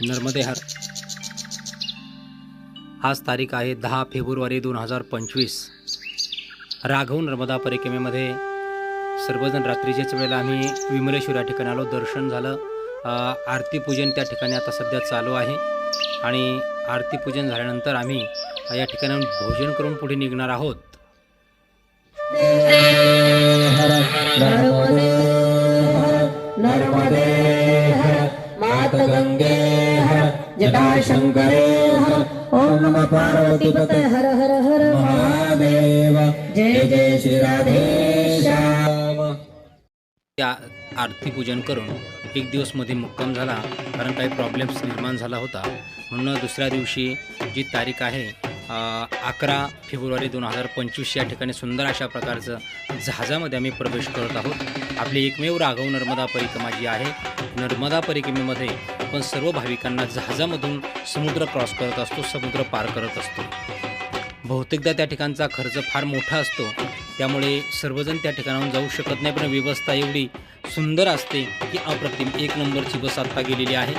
नर्मदेहार आज तारीख आहे दहा फेब्रुवारी दोन हजार पंचवीस. राघव नर्मदा परिक्रमेमध्ये सर्वजण रात्रीच्याच वेळेला आम्ही विमलेश्वर या ठिकाणी आलो. दर्शन झालं. आरती पूजन त्या ठिकाणी आता सध्या चालू आहे. आणि आरती पूजन झाल्यानंतर आम्ही या ठिकाणी भोजन करून पुढे निघणार आहोत. नर्मदे नर्मदे मात गंगे जटाशंकरे ओम नमः पार्वतीपते हर हर हर। महादेव। जय जय श्री राधेश्याम त्या आरती पूजन करून एक दिवसमध्ये मुक्काम झाला कारण काही प्रॉब्लेम्स निर्माण झाला होता. म्हणून दुसऱ्या दिवशी जी तारीख आहे अकरा फेब्रुवारी दोन हजार पंचवीस या ठिकाणी सुंदर अशा प्रकारचं जहाजामध्ये आम्ही प्रवेश करत आहोत. आपली एकमेव राघव नर्मदा परिक्रमा जी आहे नर्मदा परिक्रमेमध्ये आपण सर्व भाविकांना जहाजामधून समुद्र क्रॉस करत असतो समुद्र पार करत असतो. बहुतेकदा त्या ठिकाणचा खर्च फार मोठा असतो. त्यामुळे सर्वजण त्या ठिकाणाहून जाऊ शकत नाही पण व्यवस्था एवढी सुंदर असते की अप्रतिम एक नंबरची बस आत्ता गेलेली आहे.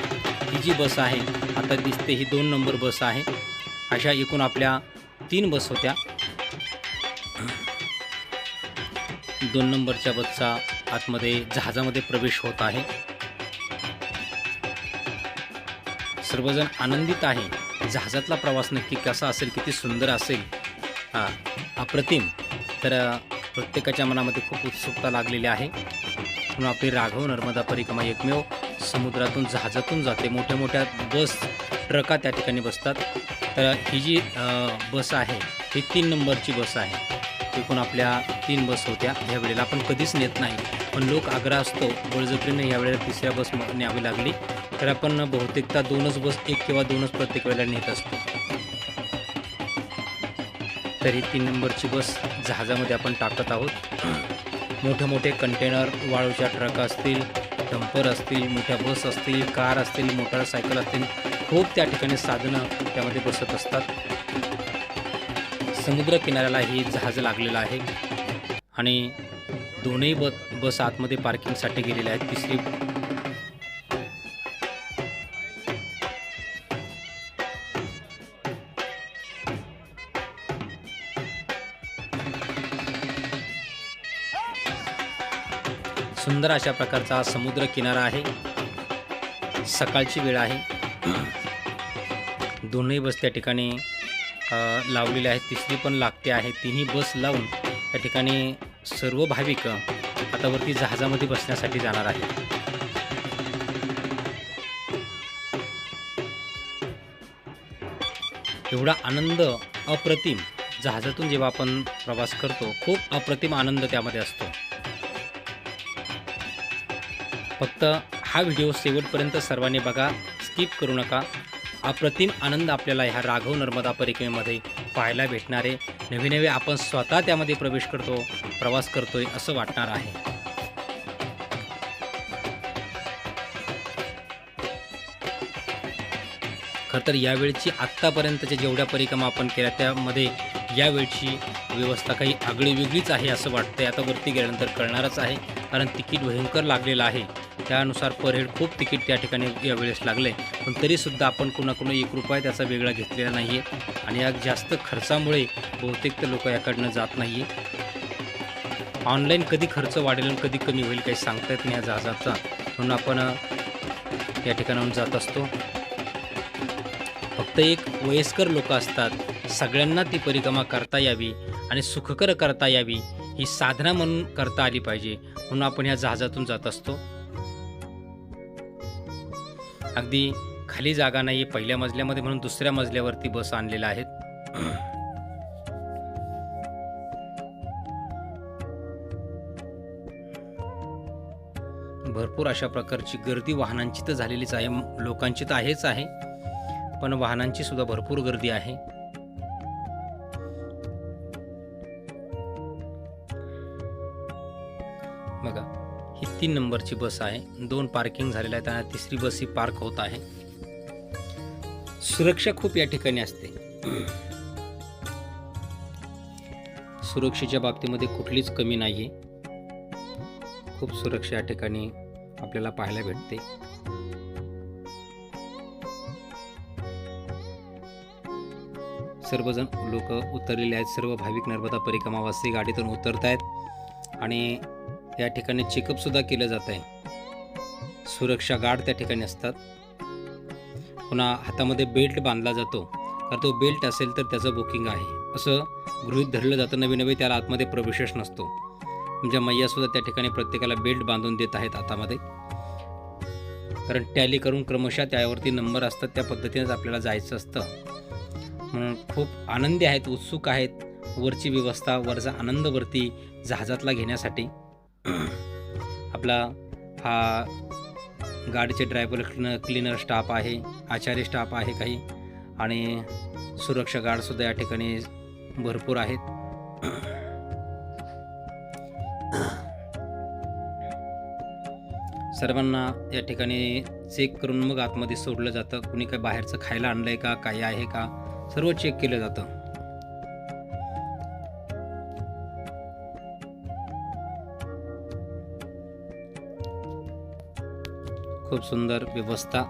ही जी बस आहे आता दिसते ही दोन नंबर बस आहे. अशा एकूण आपल्या तीन बस होत्या. दोन नंबरच्या बसचा आतमध्ये जहाजामध्ये प्रवेश होत आहे. सर्वजण आनंदित आहे. जहाजातला प्रवास नक्की कसा असेल किती सुंदर असेल हा अप्रतिम तर प्रत्येकाच्या मनामध्ये खूप उत्सुकता लागलेली आहे. म्हणून आपली राघव नर्मदा परिक्रमा एकमेव समुद्रातून जहाजातून जाते. मोठ्या मोठ्या बस ट्रका त्या ठिकाणी बसतात. तर ही जी बस आहे ही तीन नंबरची बस आहे. एकूण आपल्या तीन बस होत्या. ह्या वेळेला आपण कधीच नेत नाही. पण लोक आग्रह असतो बळजबरीने यावेळेला तिसऱ्या बस न्यावी लागली. तर आपण बहुतेकदा दोनच बस एक किंवा दोनच प्रत्येक वेळेला नेत असतो. तरी तीन नंबरची बस जहाजामध्ये आपण टाकत आहोत. मोठे मोठे कंटेनर वाळूच्या ट्रक असतील डंपर असतील मोठ्या बस असतील कार असतील मोटारसायकल असतील खूप त्या ठिकाणी साधनं त्यामध्ये बसत असतात. समुद्र किनाऱ्याला ही जहाज लागलेलं आहे. आणि दोनही ब बस आतमध्ये पार्किंगसाठी गेलेल्या आहेत. तिसरी सुंदर अशा प्रकारचा हा समुद्र किनारा आहे. सकाळची वेळ आहे. दोनही बस त्या ठिकाणी लावलेल्या आहेत. तिसरी पण लागते आहे. तिन्ही बस लावून त्या ठिकाणी सर्व भाविक आता वरती जहाजामध्ये बसण्यासाठी जाणार आहेत. एवढा आनंद अप्रतिम जहाजातून जेव्हा आपण प्रवास करतो खूप अप्रतिम आनंद त्यामध्ये असतो. फक्त हा व्हिडिओ शेवटपर्यंत सर्वांनी बघा स्किप करू नका. अप्रतिम आनंद आपल्याला ह्या राघव नर्मदा परिक्रमेमध्ये पाहायला भेटणार. आहे नवे नवे आपण स्वतः त्यामध्ये प्रवेश करतो. प्रवास करतोय असं वाटणार आहे. खरंतर यावेळची आत्तापर्यंतच्या जेवढ्या परिक्रमा आपण केल्या त्यामध्ये यावेळची व्यवस्था काही आगळी वेगळीच आहे असं वाटतंय. आता वरती गेल्यानंतर कळणारच आहे. कारण तिकीट भयंकर लागलेलं आहे. त्यानुसार पर हेड खूप तिकीट त्या ठिकाणी यावेळेस लागले. पण तरीसुद्धा आपण कुणाकडून एक रुपया त्याचा वेगळा घेतलेला नाही आहे आणि या जास्त खर्चामुळे बहुतेक तर लोक याकडनं जात नाही आहे ऑनलाईन कधी खर्च वाढेल आणि कधी कमी होईल काही सांगता येत नाही या जहाजाचा म्हणून आपण या ठिकाणाहून जात असतो. फक्त एक वयस्कर लोक असतात. सगळ्यांना ती परिक्रमा करता यावी आणि सुखकर करता यावी ही साधना म्हणून करता आली पाहिजे. म्हणून आपण ह्या जहाजातून जात असतो. अगदी खाली जागा नाही पहिल्या मजल्यामध्ये म्हणून दुसऱ्या मजल्यावरती बस आणलेल्या आहेत. भरपूर अशा प्रकारची गर्दी वाहनांची तर झालेलीच आहे. लोकांची तर आहेच आहे. पण वाहनांची सुद्धा भरपूर गर्दी आहे. बघा ही तीन नंबरची बस आहे. दोन पार्किंग झालेल्या आहेत आणि तिसरी बस ही पार्क होत आहे. सुरक्षा खूप या ठिकाणी असते. सुरक्षेच्या बाबतीमध्ये कुठलीच कमी नाही खूप सुरक्षा या ठिकाणी आपल्याला पाहायला भेटते. सर्वजण लोक उतरलेले आहेत. सर्व भाविक नर्मदा परिक्रमावासी गाडीतून उतरत आहेत आणि या ठिकाणी चेकअप सुद्धा केलं जात आहे. सुरक्षा गार्ड त्या ठिकाणी असतात. पुन्हा हातामध्ये बेल्ट बांधला जातो. कारण तो बेल्ट असेल तर त्याचं बुकिंग आहे. असं गृहित धरलं जातं. नवे नवे त्याला आतमध्ये प्रवेशच नसतो. तुमच्या मैयासुद्धा त्या ठिकाणी प्रत्येकाला बेल्ट बांधून देत आहेत हातामध्ये. कारण टॅली करून क्रमशः त्यावरती नंबर असतात त्या पद्धतीनेच आपल्याला जायचं असतं. म्हणून खूप आनंदी आहेत उत्सुक आहेत वरची व्यवस्था वरचा आनंद वरती जहाजातला घेण्यासाठी. आपला हा गाडीचे ड्रायव्हर क्लिनर क्लिनर स्टाफ आहे आचारी स्टाफ आहे काही. आणि सुरक्षा गार्डसुद्धा या ठिकाणी भरपूर आहेत. सर्वांना या ठिकाणी चेक करून मग आतमध्ये सोडलं जातं. कुणी काय बाहेरचं खायला आणलंय का काय आहे का? सर्व चेक केलं जातं. खूप सुंदर व्यवस्था.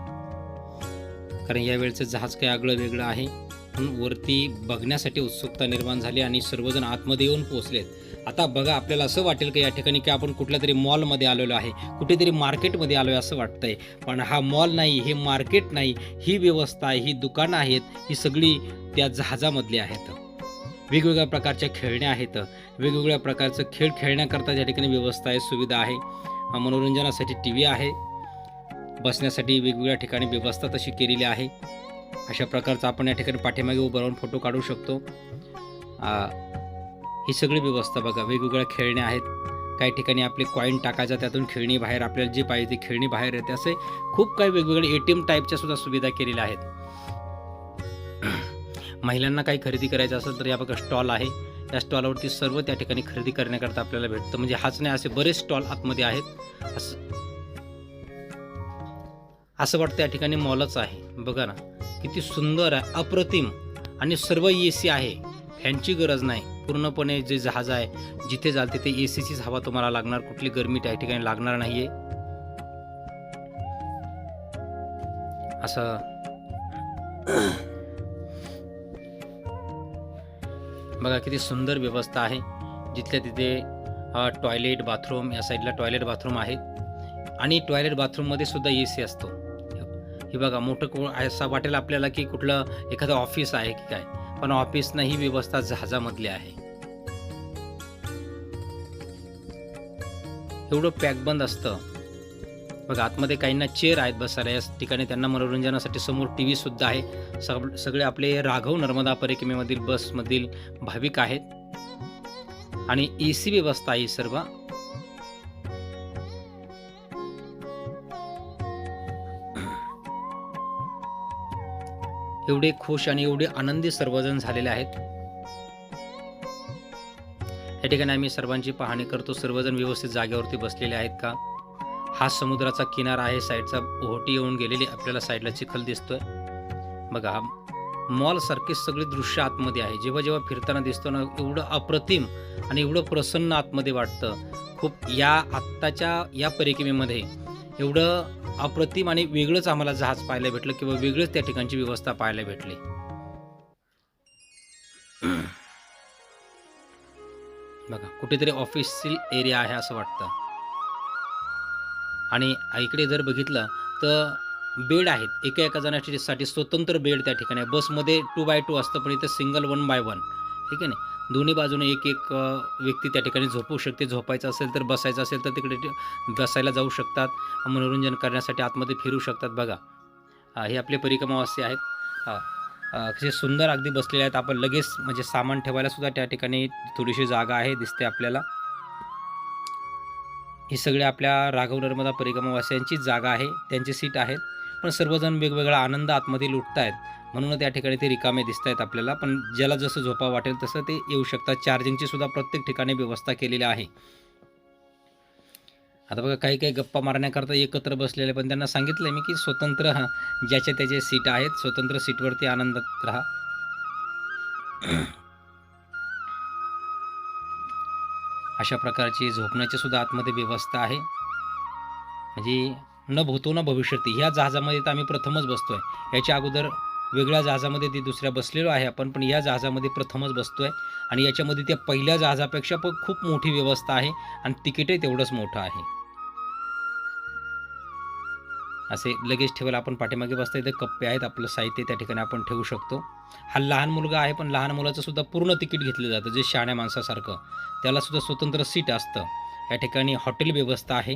कारण या वेळचं जहाज काही आगळं वेगळं आहे. वरती बघण्यासाठी उत्सुकता निर्माण झाली आणि सर्वजण आतमध्ये येऊन पोहोचलेत. आता बघा आपल्याला असं वाटेल की या ठिकाणी की आपण कुठल्या तरी मॉलमध्ये आलेलो आहे कुठेतरी मार्केटमध्ये आलो आहे असं वाटतंय. पण हा मॉल नाही हे मार्केट नाही ही व्यवस्था आहे ही दुकानं आहेत ही सगळी त्या जहाजामधली आहेत. वेगवेगळ्या प्रकारच्या खेळण्या आहेत. वेगवेगळ्या प्रकारचं खेळ खेळण्याकरता या ठिकाणी व्यवस्था आहे सुविधा आहे. मनोरंजनासाठी टी व्ही आहे. बसण्यासाठी वेगवेगळ्या ठिकाणी व्यवस्था तशी केलेली आहे. अशा प्रकारचा आपण या ठिकाणी पाठीमागे उभं राहून फोटो काढू शकतो. ही सगळी व्यवस्था बघा वेगवेगळ्या खेळण्या आहेत. काही ठिकाणी आपले कॉईन टाकायचा त्यातून खेळणी बाहेर आपल्याला जे पाहिजे ती खेळणी बाहेर येते. असे खूप काही वेगवेगळे ए टी एम टाईपच्या सुद्धा सुविधा केलेल्या आहेत. महिलांना काही खरेदी करायचं असेल तर या बघा स्टॉल आहे. त्या स्टॉलवरती सर्व त्या ठिकाणी खरेदी करण्याकरता आपल्याला भेटतं. म्हणजे हाच नाही असे बरेच स्टॉल आतमध्ये आहेत. असं असं वाटतं या ठिकाणी मॉलच आहे. बघा ना. किती सुंदर आहे अप्रतिम. आणि सर्व ए सी आहे फॅनची गरज नाही. पूर्णपणे जे जहाज आहे जिथे जाल तिथे ए सीचीच हवा तुम्हाला लागणार. कुठली गरमी त्या ठिकाणी लागणार नाही आहे असं. बघा किती सुंदर व्यवस्था आहे. जिथल्या तिथे टॉयलेट बाथरूम या साईडला टॉयलेट बाथरूम आहे. आणि टॉयलेट बाथरूममध्ये सुद्धा ए सी असतो. हे बघा मोठं को असं वाटेल आपल्याला की कुठलं एखादं ऑफिस आहे की काय. पण ऑफिस नाही ही व्यवस्था जहाजामधली आहे. एवढं पॅकबंद असतं. बघा आतमध्ये काहींना चेअर आहेत बसायला. या ठिकाणी त्यांना मनोरंजनासाठी समोर टी व्ही सुद्धा आहे. सग सगळे आपले राघव नर्मदा परिक्रमेमधील बसमधील भाविक आहेत. आणि ए सी व्यवस्था आहे ही सर्व. एवढे खुश आणि एवढे आनंदी सर्वजण झालेले आहेत. या ठिकाणी आम्ही सर्वांची पाहणी करतो. सर्वजण व्यवस्थित जागेवरती बसलेले आहेत का? हा समुद्राचा किनारा आहे. साईडचा ओहोटी येऊन गेलेली आपल्याला साईडला चिखल दिसतोय. बघा हा मॉल सारखे दृश्य आतमध्ये आहे. जेव्हा जेव्हा फिरताना दिसतो ना एवढं अप्रतिम आणि एवढं प्रसन्न आतमध्ये वाटतं. खूप या आत्ताच्या या परिक्रमेमध्ये एवढं अप्रतिम आणि वेगळंच आम्हाला जहाज पाहायला भेटलं किंवा वेगळंच त्या ठिकाणची व्यवस्था पाहायला भेटली. बघा कुठेतरी ऑफिशियल एरिया आहे असं वाटतं. आणि इकडे जर बघितलं तर बेड आहेत. एका एका जणासाठी स्वतंत्र बेड त्या ठिकाणी बसमध्ये टू बाय टू असतं पण इथं सिंगल वन बाय वन ठीक आहे ना? दोन्ही बाजूने एक एक व्यक्ती त्या ठिकाणी झोपू शकते. झोपायचं असेल तर बसायचं असेल तर तिकडे बसायला जाऊ शकतात. मनोरंजन करण्यासाठी आतमध्ये फिरू शकतात बघा. हे आपले परिक्रमावासी आहेत. अ, कसे सुंदर अगदी बसलेले आहेत. आपण लगेच म्हणजे सामान ठेवायला सुद्धा त्या ठिकाणी थोडीशी जागा आहे दिसते आपल्याला. ही सगळे आपल्या राघव नर्मदा परिक्रमावासियांचीच जागा आहे. त्यांची सीट आहेत पण सर्वजण वेगवेगळा आनंद आतमध्ये लुटतायत. म्हणून त्या ठिकाणी ते रिकामे दिसत आहेत आपल्याला. पण ज्याला जसं झोपा वाटेल तसं ते येऊ शकतात. चार्जिंगची सुद्धा प्रत्येक ठिकाणी व्यवस्था केलेली आहे. आता बघा काही काही गप्पा मारण्याकरता एकत्र बसलेले पण त्यांना सांगितलं मी की स्वतंत्र ज्याचे त्याचे सीट आहेत स्वतंत्र सीटवरती आनंदात राहा. अशा प्रकारची झोपण्याची सुद्धा आतमध्ये व्यवस्था आहे. म्हणजे न भूतो न भविष्यती. ह्या जहाजामध्ये तर आम्ही प्रथमच बसतोय. याच्या अगोदर वेगळ्या जहाजामध्ये ते दुसऱ्या बसलेलो आहे आपण पण या जहाजामध्ये प्रथमच बसतो आहे आणि याच्यामध्ये त्या पहिल्या जहाजापेक्षा पण खूप मोठी व्यवस्था आहे आणि तिकीटही तेवढंच मोठं आहे. असे लगेच ठेवायला आपण पाठीमागे बसता इथे कप्पे आहेत आपलं साहित्य त्या ठिकाणी आपण ठेवू शकतो. हा लहान मुलगा आहे पण लहान मुलाचं सुद्धा पूर्ण तिकीट घेतलं जातं जे शाण्या माणसासारखं. त्याला सुद्धा स्वतंत्र सीट असतं. या ठिकाणी हॉटेल व्यवस्था आहे.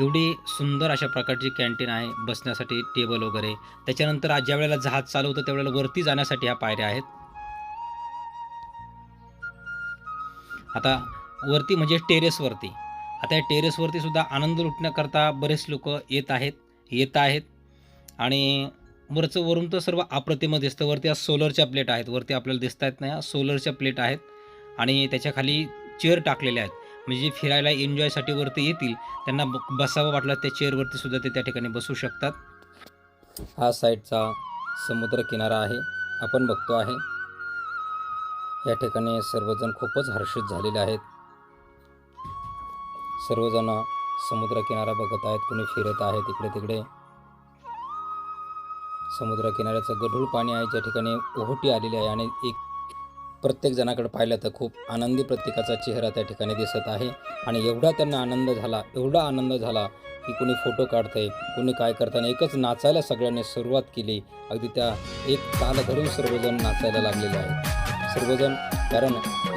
एवढी सुंदर अशा प्रकारची कॅन्टीन आहे बसण्यासाठी टेबल वगैरे. त्याच्यानंतर आज ज्या वेळेला जहाज चालू होतं त्यावेळेला वरती जाण्यासाठी ह्या पायऱ्या आहेत. आता वरती म्हणजे टेरेसवरती आता या टेरेसवरती सुद्धा आनंद लुटण्याकरता बरेच लोक येत आहेत येत आहेत. आणि वरचं वरून तर सर्व अप्रतिम दिसतं. वरती आज सोलरच्या प्लेट आहेत. वरती आपल्याला दिसत आहेत ना सोलरच्या प्लेट आहेत. आणि त्याच्याखाली चेअर टाकलेल्या आहेत. म्हणजे जे फिरायला एन्जॉयसाठी वरती येतील त्यांना ब बसावं वाटलं त्या चेअरवरती सुद्धा ते त्या ठिकाणी बसू शकतात. हा साईडचा समुद्र किनारा आहे. आपण बघतो आहे. या ठिकाणी सर्वजण खूपच हर्षित झालेले आहेत. सर्वजण समुद्र किनारा बघत आहेत. कुणी फिरत आहेत इकडे तिकडे. समुद्र किनाऱ्याचं गढूळ पाणी आहे. ज्या ठिकाणी ओहोटी आलेली आहे आणि एक प्रत्येक जणाकडे पाहिलं तर खूप आनंदी प्रत्येकाचा चेहरा त्या ठिकाणी दिसत आहे. आणि एवढा त्यांना आनंद झाला एवढा आनंद झाला की कोणी फोटो काढतंय कोणी काय करताना एकच नाचायला सगळ्यांनी सुरुवात केली. अगदी त्या एक ताल धरून सर्वजण नाचायला लागलेले आहेत. सर्वजण कारण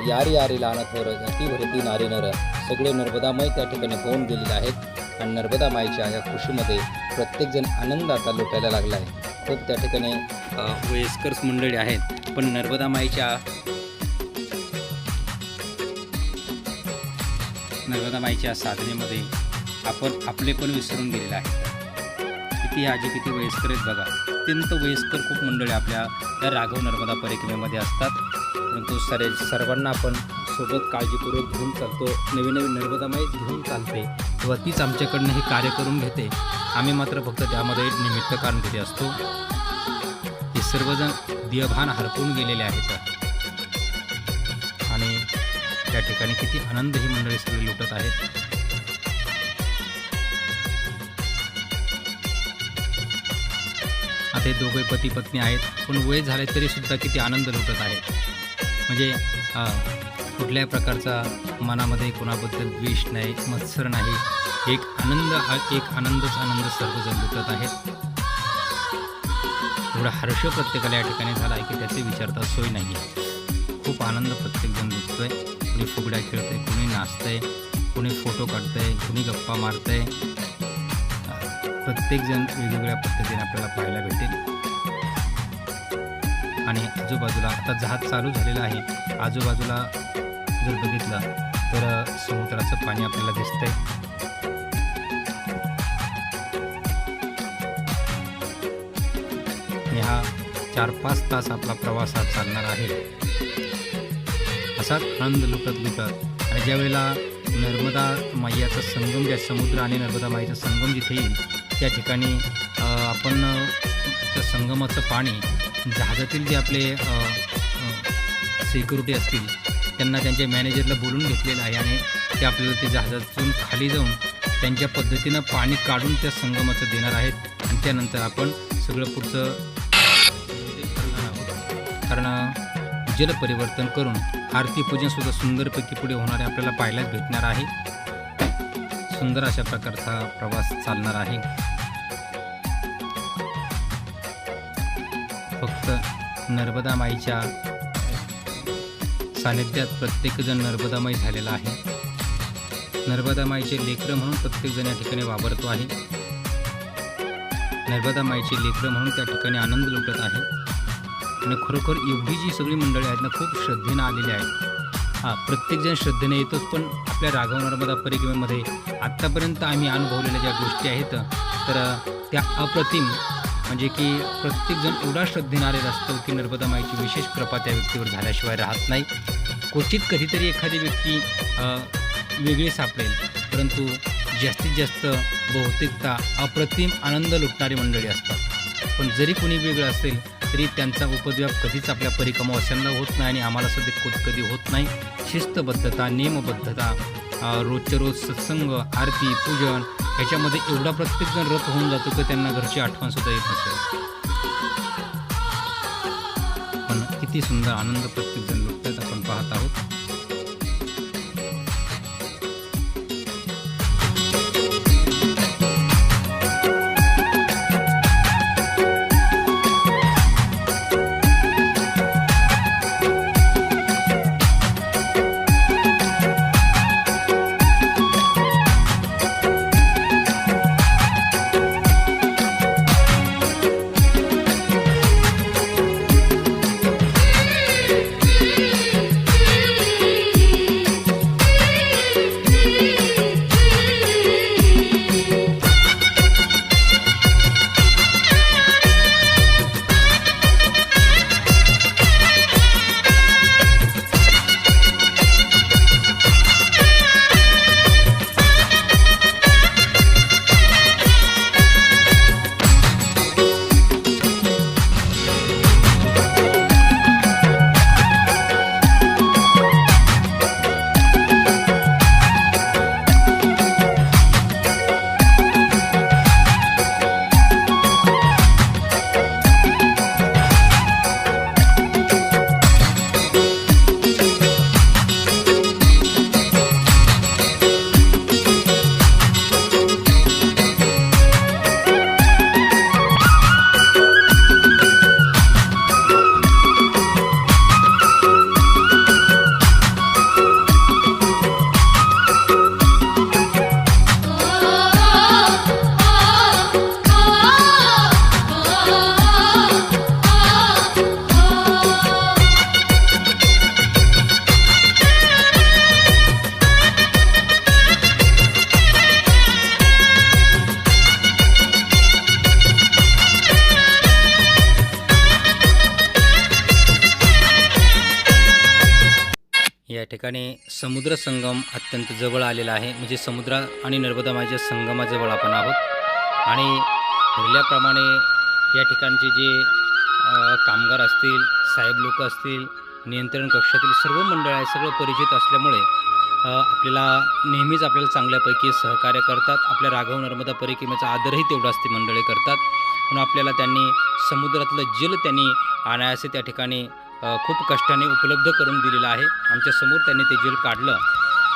यारी यारी लहान थोर अति भरती नारी नर सगळे नर्मदामय त्या ठिकाणी होऊन गेलेले आहेत. आणि नर्मदा माईच्या या खुशीमध्ये प्रत्येकजण आनंद आता लुटायला लागला आहे. खूप त्या ठिकाणी वयस्कर्स वयस्कर मंडळी आहेत. पण नर्मदा माईच्या नर्मदा माईच्या साधनेमध्ये आपण आपले पण विसरून गेलेलं आहे. किती आजी किती वयस्कर आहेत बघा. अत्यंत वयस्कर खूप मंडळी आपल्या या राघव नर्मदा परिक्रमेमध्ये असतात. परंतु सरे सर्वांना आपण सोबत काळजीपूर्वक घेऊन चालतो. नवीन नवीन नर्मदामाई घेऊन चालते तेव्हा तीच आमच्याकडनं हे कार्य करून घेते. आम्ही मात्र फक्त त्यामध्ये निमित्त कारण घेते असतो. हे सर्वजण दियभान हरपून गेलेले आहेत. त्या ठिकाणी किती आनंद ही मंडळी सगळी लुटत आहेत. आता हे दोघे पती पत्नी आहेत. पण वय झाले तरी सुद्धा किती आनंद लुटत आहेत. म्हणजे कुठल्याही प्रकारचा मनामध्ये कोणाबद्दल द्वेष नाही मत्सर नाही. एक आनंद एक आनंदच आनंद सर्वजण लुटत आहेत. एवढा हर्ष प्रत्येकाला या ठिकाणी झाला आहे की त्याचे विचारता सोय नाही खूप आनंद प्रत्येकजण लुटतोय. कोणी फुगड्या खेळते कोणी नाचतंय कोणी फोटो काढतंय कोणी गप्पा मारतंय प्रत्येकजण वेगवेगळ्या पद्धतीने आपल्याला पाहायला भेटेल. आणि आजूबाजूला आता जहाज चालू झालेलं आहे. आजूबाजूला जर बघितलं तर समुद्राचं पाणी आपल्याला दिसतंय. हा चार पाच तास आपला प्रवास हा चालणार आहे. असाच आनंद लुटत लुटत आणि ज्यावेळेला नर्मदा मैयाचा संगम ज्या समुद्र आणि नर्मदा माईचा संगम जिथे येईल त्या ठिकाणी आपण त्या संगमाचं पाणी जहाजातील जे आपले सिक्युरिटी असतील त्यांना त्यांच्या मॅनेजरला बोलून घेतलेलं आहे आणि ते आपल्याला ते जहाजातून खाली जाऊन त्यांच्या पद्धतीनं पाणी काढून त्या संगमाचं देणार आहेत. आणि त्यानंतर आपण सगळं पुढचं कारण जलपरिवर्तन करून आरती पूजन सुद्धा सुंदरपैकी पुढे होणारे आपल्याला पाहायलाच भेटणार आहे. सुंदर अशा प्रकारचा प्रवास चालणार आहे. फक्त नर्मदा माईच्या सानिध्यात प्रत्येकजण नर्मदामाई झालेला आहे. नर्मदामाईचे लेकरं म्हणून प्रत्येकजण या ठिकाणी वावरतो आहे. नर्मदामाईचे लेकरं म्हणून त्या ठिकाणी आनंद लुटत आहे. आणि खरोखर एवढी जी सगळी मंडळी आहेत ना खूप श्रद्धेनं आलेली आहेत. हां प्रत्येकजण श्रद्धेने येतोच पण आपल्या राघव नर्मदा परिक्रमेमध्ये आत्तापर्यंत आम्ही अनुभवलेल्या ज्या गोष्टी आहेत तर त्या अप्रतिम. म्हणजे की प्रत्येकजण एवढा श्रद्धेने आलेला असतो की नर्मदा माईची विशेष कृपा त्या व्यक्तीवर झाल्याशिवाय राहत नाही. क्वचित कधीतरी एखादी व्यक्ती वेगळी सापडेल. परंतु जास्तीत जास्त बहुतेकता अप्रतिम आनंद लुटणारी मंडळी असतात. पण जरी कोणी वेगळं असेल तरी त्यांचा उपद्व्याप कधीच आपल्या परिक्रमावास्यांना होत नाही आणि आम्हाला सध्या कधी होत नाही. शिस्तबद्धता नियमबद्धता रोजच्या रोज सत्संग आरती पूजन ह्याच्यामध्ये एवढा प्रत्येकजण रथ होऊन जातो की त्यांना घरची आठवणसुद्धा येत नसेल. पण किती सुंदर आनंद प्रत्येकजण ठिकाणी समुद्र संगम अत्यंत जवळ आलेला आहे. म्हणजे समुद्र आणि नर्मदा माईच्या संगमाजवळ आपण आहोत. आणि ठरल्याप्रमाणे या ठिकाणचे जे कामगार असतील साहेब लोक असतील नियंत्रण कक्षातील सर्व मंडळ आहे सगळं परिचित असल्यामुळे आपल्याला नेहमीच आपल्याला चांगल्यापैकी सहकार्य करतात. आपल्या राघव नर्मदा परिक्रमेचा आदरही तेवढाच ते मंडळी करतात. म्हणून आपल्याला त्यांनी समुद्रातलं जल त्यांनी आणायचे त्या ठिकाणी खूप कष्टाने उपलब्ध करून दिलेलं आहे. आमच्यासमोर त्यांनी ते जेल काढलं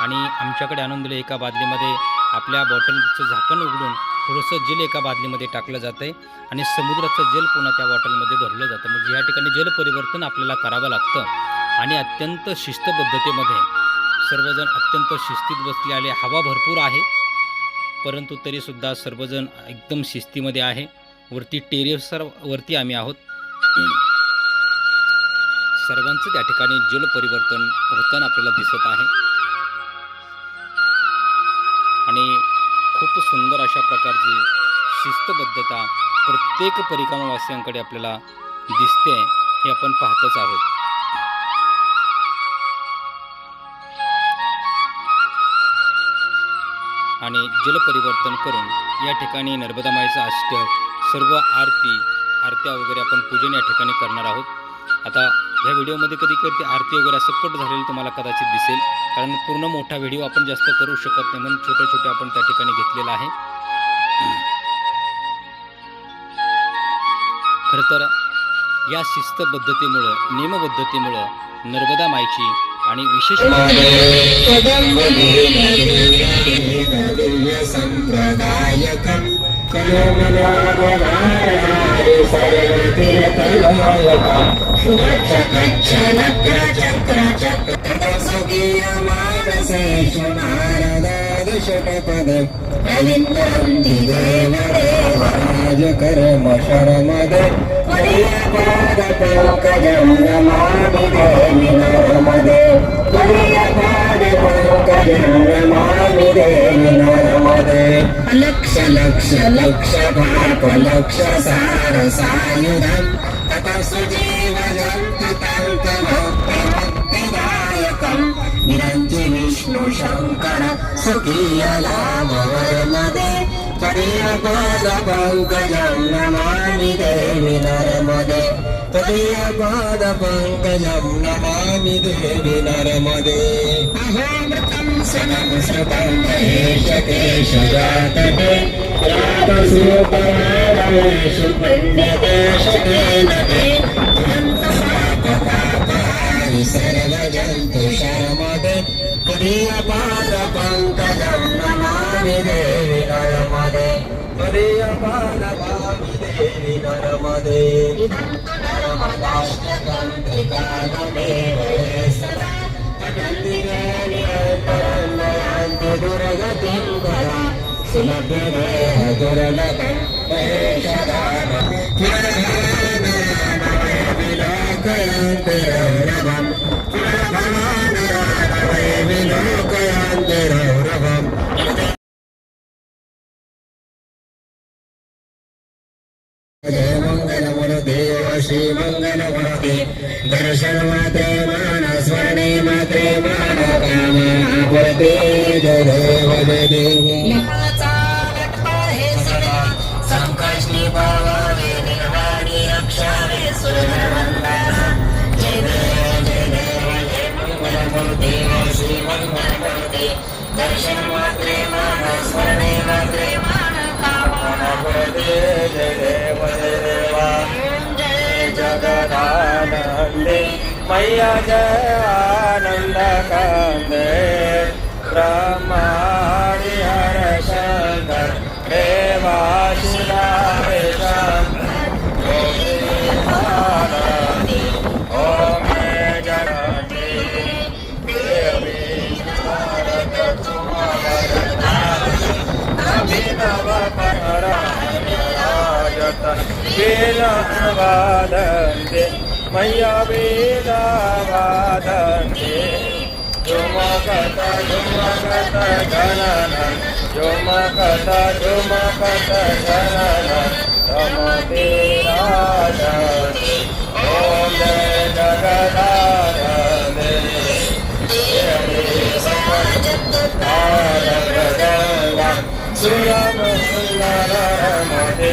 आणि आमच्याकडे आणून दिलं. एका बादलीमध्ये आपल्या बॉटलचं झाकण उघडून थोडंसं जेल एका बादलीमध्ये टाकलं जातं आहे आणि समुद्राचं जेल पुन्हा त्या बॉटलमध्ये भरलं जातं. म्हणजे ह्या ठिकाणी जल परिवर्तन आपल्याला करावं लागतं आणि अत्यंत शिस्तबद्धतेमध्ये सर्वजण अत्यंत शिस्तीत बसले आले हवा भरपूर आहे. परंतु तरीसुद्धा सर्वजण एकदम शिस्तीमध्ये आहे. वरती टेरेसर वरती आम्ही आहोत. सर्वांचं त्या ठिकाणी जल परिवर्तन होताना आपल्याला दिसत आहे. आणि खूप सुंदर अशा प्रकारची शिस्तबद्धता प्रत्येक परिक्रमावासियांकडे आपल्याला दिसते हे आपण पाहतच आहोत. आणि जलपरिवर्तन करून या ठिकाणी नर्मदा माईचं अष्टक सर्व आरती आरत्या वगैरे आपण पूजन या ठिकाणी करणार आहोत. आता ह्या व्हिडिओमध्ये कधी कधी आरती वगैरे असं कट झालेलं तुम्हाला कदाचित दिसेल. कारण पूर्ण मोठा व्हिडिओ आपण जास्त करू शकत नाही म्हणून छोटे छोटे आपण त्या ठिकाणी घेतलेला आहे. खरं तर या शिस्तबद्धतेमुळं नियमबद्धतेमुळं नर्मदा माईची आणि विशेष संप्रदायकम् कलोमनागनारनारि सर्वतीर्थलोकम् शुभचकच्छनक्र चक्र शरमदे पादपङ्कजं नमामि देवि नर्मदे पादपङ्कजं नमामि देवि नर्मदे लक्ष लक्ष लक्ष पाप लक्ष सार सायुधम् ततः सुजीवनं ततन्तभक्तिमुक्तिदायकम् निरञ्जि विष्णु शङ्कर स्वकीयलाभवर्मदे त्वदीयपादपङ्कजं नमामि देवि नर नर्मदे त्वदीयपादपङ्कजं नमामि देवि नर्मदे अहोमृतं संस्कृतं महेशकेशजातके प्रातसूपमाणेषु पुण्यदेशकेन ते अनन्तपापपापहारि सर्वजन्तुशर्मदे प्रियपादपङ्कजं नमामि देवि नरमदे प्रियपादपामि देवि नरमदे इदं तु नर्मदाष्टकं त्रिकालमेव सदा दुर्गतिं गदा सुलभ्यदेह दुर्लभं विलोकयान्तरौरवम् विलोकयान्तरौरवम् सुरवंदना जय देव मात्रे देव जय मंगलमूर्ते। श्रीमङ्गलमूर्ते। दर्शनमात्रे मानस्मरणे मात्रे मानकामापूर्ते जय देव। जय ಜಗದಾನಂದೆ ಮಯ್ಯ ಜಯಾನಂದ ಕಾಂದೆ ರಾಮ ಹರಿಹರ ಶಂಕರ ದೇವಾಶಿಲಾವೆ Yeah. வதந்தே மையாவே வதந்தே ஜுமகத ஜுமகத கணன ஜுமகத ஜுமகத கணன தமதே ராஜந்தே ஓம் ஜகதாரந்தே சுயம சுயரமதே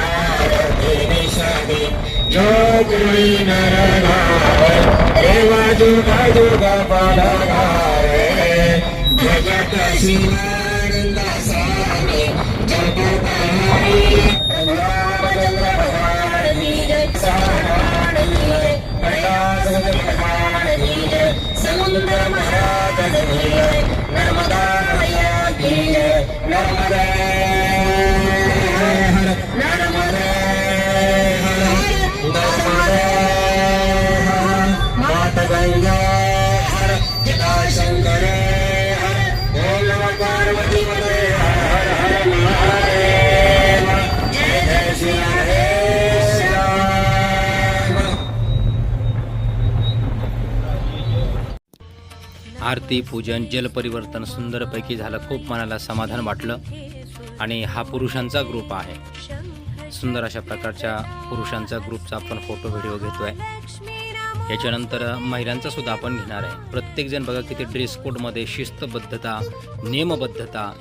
आरती जो कोई नर नारे देवा जुग जुग पदगारे जगत शिवानंद स्वामी जगत हरि रामचंद्र भगवान की जय भगवान की जय कैलास भगवान की जय समुद्र महाराज की जय नर्मदा मैया की जय नर्मदे आरती पूजन जल परिवर्तन सुंदरपैकी झालं खूप मनाला समाधान वाटलं. आणि हा पुरुषांचा ग्रुप आहे. सुंदर अशा प्रकारच्या पुरुषांचा ग्रुपचा आपण फोटो व्हिडिओ घेतोय. याच्यानंतर महिलांचा सुद्धा आपण घेणार आहे. प्रत्येकजण बघा किती ड्रेस कोडमध्ये शिस्तबद्धता नियमबद्धता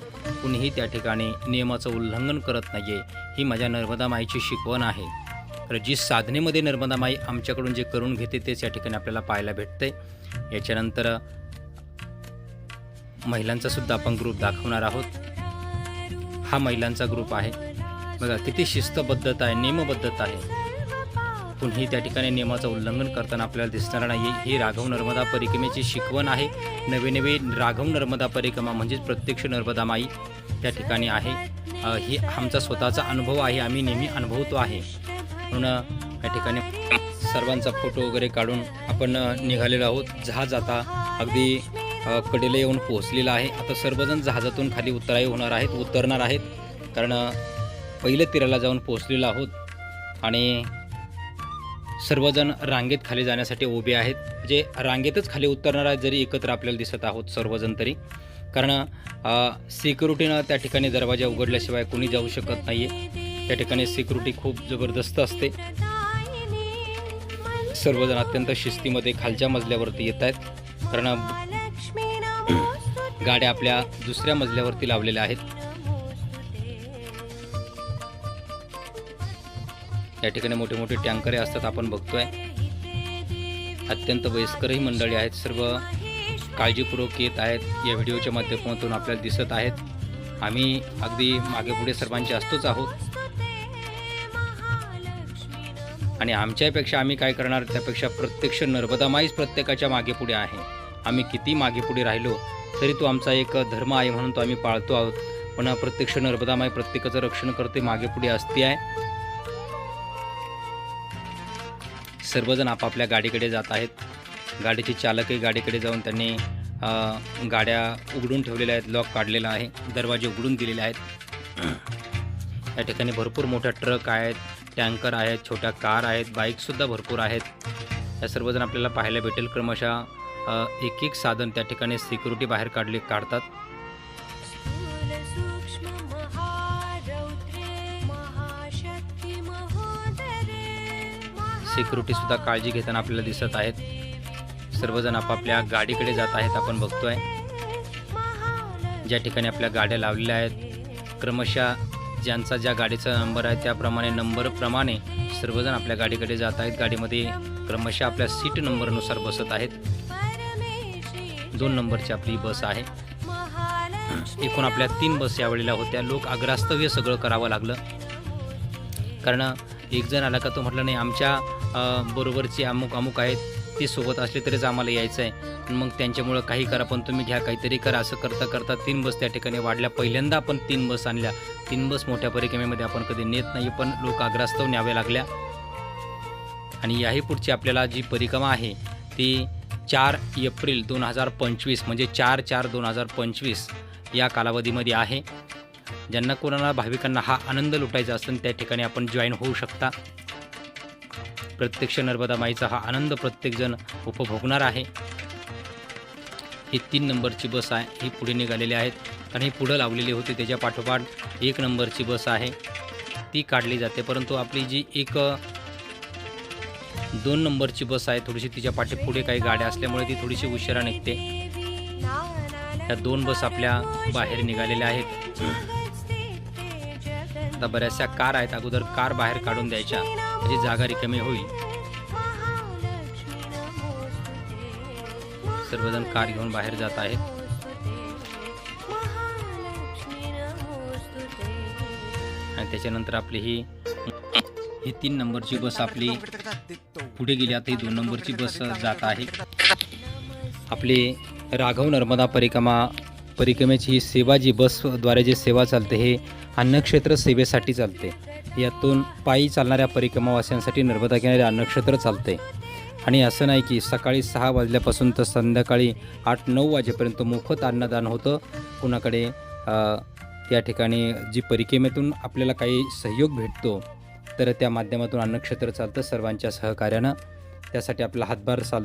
कुणीही त्या ठिकाणी नियमाचं उल्लंघन करत नाहीये ही माझ्या नर्मदा माईची शिकवण आहे. तर जी साधनेमध्ये नर्मदा माई आमच्याकडून जे करून घेते तेच या ठिकाणी आपल्याला पाहायला भेटते याच्यानंतर महिलांचा सुद्धा आपण ग्रुप दाखवणार आहोत. हा महिलांचा ग्रुप आहे. बघा किती शिस्तबद्धता आहे नियमबद्धता आहे. कुणीही त्या ठिकाणी नियमाचं उल्लंघन करताना आपल्याला दिसणार नाही. ही राघव नर्मदा परिक्रमेची शिकवण आहे. नवे नवी राघव नर्मदा परिक्रमा म्हणजेच प्रत्यक्ष नर्मदा माई त्या ठिकाणी आहे. ही आमचा स्वतःचा अनुभव आहे. आम्ही नेहमी अनुभवतो आहे. म्हणून या ठिकाणी सर्वांचा फोटो वगैरे काढून आपण निघालेलो आहोत. जहाज आता अगदी कडेला येऊन पोहोचलेला आहे. आता सर्वजण जहाजातून खाली उतराई होणार आहेत उतरणार आहेत. कारण पहिले तीराला जाऊन पोहोचलेलो आहोत. आणि सर्वजण रांगेत खाली जाण्यासाठी उभे आहेत. जे रांगेतच खाली उतरणार आहेत जरी एकत्र आपल्याला दिसत आहोत सर्वजण तरी. कारण सिक्युरिटीनं त्या ठिकाणी दरवाजा उघडल्याशिवाय कोणी जाऊ शकत नाही आहे त्या ठिकाणी सिक्युरिटी खूप जबरदस्त असते. सर्वजण अत्यंत शिस्तीमध्ये खालच्या मजल्यावरती येत आहेत. कारण गाड्या आपल्या दुसऱ्या मजल्यावरती लावलेल्या आहेत. या ठिकाणी मोठे मोठे टँकरे असतात आपण बघतोय. अत्यंत वयस्करही मंडळी आहेत. सर्व काळजीपूर्वक येत आहेत. या व्हिडिओच्या माध्यमातून आपल्याला दिसत आहेत. आम्ही अगदी मागे पुढे सर्वांचे असतोच आहोत. आणि आमच्यापेक्षा आम्ही काय करणार? त्यापेक्षा प्रत्यक्ष नर्मदा माईच प्रत्येकाच्या मागे पुढे आहे. आम्ही किती मागे पुढे राहिलो? तरी तो आमचा एक धर्म आहे म्हणून तो आम्ही पाळतो आहोत. पण प्रत्यक्ष नर्मदामाई प्रत्येकाचं रक्षण करते मागे पुढे असते आहे. सर्वजण आपापल्या गाडीकडे जात आहेत. गाडीचे चालकही गाडीकडे जाऊन त्यांनी गाड्या उघडून ठेवलेल्या आहेत लॉक काढलेला आहे दरवाजे उघडून दिलेले आहेत. या ठिकाणी भरपूर मोठ्या ट्रक आहेत टँकर आहेत छोट्या कार आहेत बाईकसुद्धा भरपूर आहेत. या सर्वजण आपल्याला पाहायला भेटेल क्रमशः. एक एक साधन त्या ठिकाणी सिक्युरिटी बाहेर काढले काढतात. महोदरे सिक्युरिटीसुद्धा काळजी घेताना आपल्याला दिसत आहेत. सर्वजण आपापल्या गाडीकडे जात आहेत आपण बघतोय. ज्या ठिकाणी आपल्या गाड्या लावलेल्या आहेत क्रमशः ज्यांचा ज्या गाडीचा नंबर आहे त्याप्रमाणे नंबरप्रमाणे सर्वजण आपल्या गाडीकडे जात आहेत. गाडीमध्ये क्रमशः आपल्या सीट नंबरनुसार बसत आहेत. दोन नंबरची आपली बस आहे. एकूण आपल्या तीन बस यावेळेला होत्या. लोक अग्रास्तव्य सगळं करावं लागलं. कारण एक जण आला का तो म्हटलं नाही आमच्या बरोबरचे अमुक अमुक आहेत. ते सोबत असले तरीच आम्हाला यायचं आहे मग त्यांच्यामुळं काही करा पण तुम्ही घ्या काहीतरी करा. असं करता करता तीन बस त्या ठिकाणी वाढल्या. पहिल्यांदा आपण तीन बस आणल्या. तीन बस मोठ्या परिक्रमेमध्ये आपण कधी नेत नाही पण लोक अग्रास्तव न्याव्या लागल्या. आणि याही पुढची आपल्याला जी परिक्रमा आहे ती चार एप्रिल दोन हजार पंचवीस म्हणजे चार चार दोन हजार पंचवीस या कालावधीमध्ये आहे. ज्यांना कोणाला भाविकांना हा आनंद लुटायचा असेल त्या ठिकाणी आपण जॉईन होऊ शकता. प्रत्यक्ष नर्मदा माईचा हा आनंद प्रत्येकजण उपभोगणार आहे. ही तीन नंबरची बस आहे ही पुढे निघालेली आहेत. आणि ही पुढं लावलेली होती त्याच्या पाठोपाठ एक नंबरची बस आहे. ती काढली जाते परंतु आपली जी एक दोन नंबरची बस आहे. थोडीशी तिच्या पाठी पुढे काही गाड्या असल्यामुळे ती थोडीशी उशिरा निघते. ह्या दोन बस आपल्या बाहेर निघालेल्या आहेत. आता बऱ्याचशा कार आहेत. अगोदर कार बाहेर काढून द्यायच्या. म्हणजे जागा रिकामी होईल. सर्वजण कार घेऊन बाहेर जात आहेत. आणि त्याच्यानंतर आपली ही ही तीन नंबरची बस आपली पुढे गेली. आता ही दोन नंबरची बस जात आहे. आपली राघव नर्मदा परिक्रमा परिक्रमेची ही सेवा जी बसद्वारे जी सेवा चालते हे अन्नक्षेत्र सेवेसाठी चालते. यातून पायी चालणाऱ्या परिक्रमावासियांसाठी नर्मदा किनारे अन्नक्षेत्र चालते. आणि असं नाही की सकाळी सहा वाजल्यापासून तर संध्याकाळी आठ नऊ वाजेपर्यंत मोफत अन्नदान होतं. कुणाकडे या त्या ठिकाणी जी परिक्रमेतून आपल्याला काही सहयोग भेटतो तर त्या माध्यमातून अन्नक्षेत्र चालतं सर्वांच्या सहकार्यानं. त्यासाठी आपला हातभार चाल